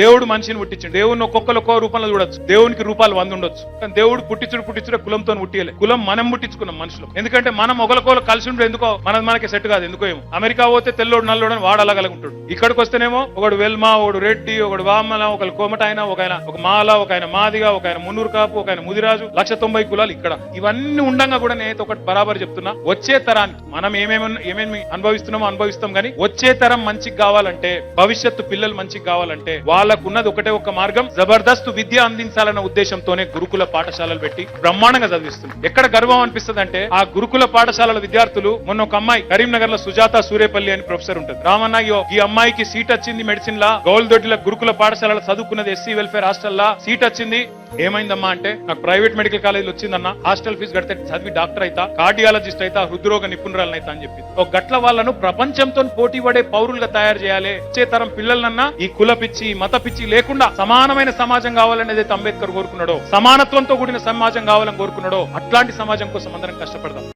దేవుడు మనిషిని పుట్టించండి. దేవుడిని ఒక్కొక్కరు ఒక్కో రూపంలో చూడొచ్చు. దేవునికి రూపాలు వంద ఉండొచ్చు. కానీ దేవుడు పుట్టించుడు పుట్టించుడు కులంతో పుట్టియలే. కులం మనం పుట్టించుకున్నాం మనుషులు. ఎందుకంటే మనం ఒకరికొకరు కలిసి ఉండే ఎందుకో మనం మనకి సెట్ కాదు ఎందుకో ఏమో. అమెరికా పోతే తెల్లోడు నల్లోడు అని వాడు అలాగలగా ఉంటాడు ఇక్కడికి వస్తేనేమో ఒకడు వెల్మా ఒకడు రెడ్డి ఒకడు వామల ఒకడు కోమటాయన ఒక ఆయన ఒక మాల ఒక ఆయన మాదిగా ఒక ఆయన మున్నూరు కాపు ఒక ఆయన ముదిరాజు లక్ష తొంభై కులాలు ఇక్కడ. ఇవన్నీ ఉండగా కూడా నేను ఒకటి బరాబర్ చెప్తున్నా. వచ్చే తరానికి మనం ఏమేమి ఏమేమి అనుభవిస్తున్నామో అనుభవిస్తాం కానీ వచ్చే తరం మంచిగా కావాలంటే భవిష్యత్తు పిల్లలు మంచిగా కావాలంటే వాళ్ళకు ఉన్నది ఒకటే ఒక మార్గం. జబర్దస్త్ విద్య అందించాలన్న ఉద్దేశంతోనే గురుకుల పాఠశాలలు పెట్టి బ్రహ్మాండంగా చదివిస్తుంది ఎక్కడ గర్వం అనిపిస్తుంది అంటే ఆ గురుకుల పాఠశాలల విద్యార్థులు మొన్న ఒక అమ్మాయి కరీంనగర్లో సుజాత సూర్యపల్లి అని ప్రొఫెసర్ ఉంటుంది. రామన్నయ్యో ఈ అమ్మాయికి సీట్ వచ్చింది మెడిసిన్ లా గౌల్దొడ్డిల గురుకుల పాఠశాలలో చదువుకున్నది ఎస్సీ వెల్ఫేర్ హాస్టల్లా సీట్ వచ్చింది ఏమైందమ్మా అంటే నాకు ప్రైవేట్ మెడికల్ కాలేజ్ వచ్చిందన్న హాస్టల్ ఫీజు కడితే చదివి డాక్టర్ అయితా కార్డియాలజిస్ట్ అయితా హృద్రోగ నిపుణురాలను అయితా అని చెప్పి ఒక గట్ల వాళ్ళను ప్రపంచంతో పోటీ పడే పౌరులుగా తయారు చేయాలి వచ్చే తరం పిల్లలనన్నా ఈ కుల పిచ్చి మత పిచ్చి లేకుండా సమానమైన సమాజం కావాలనేది అయితే అంబేద్కర్ కోరుకున్నాడో సమానత్వంతో కూడిన సమాజం కావాలని కోరుకున్నాడో అట్లాంటి సమాజం కోసం అందరం కష్టపడదాం.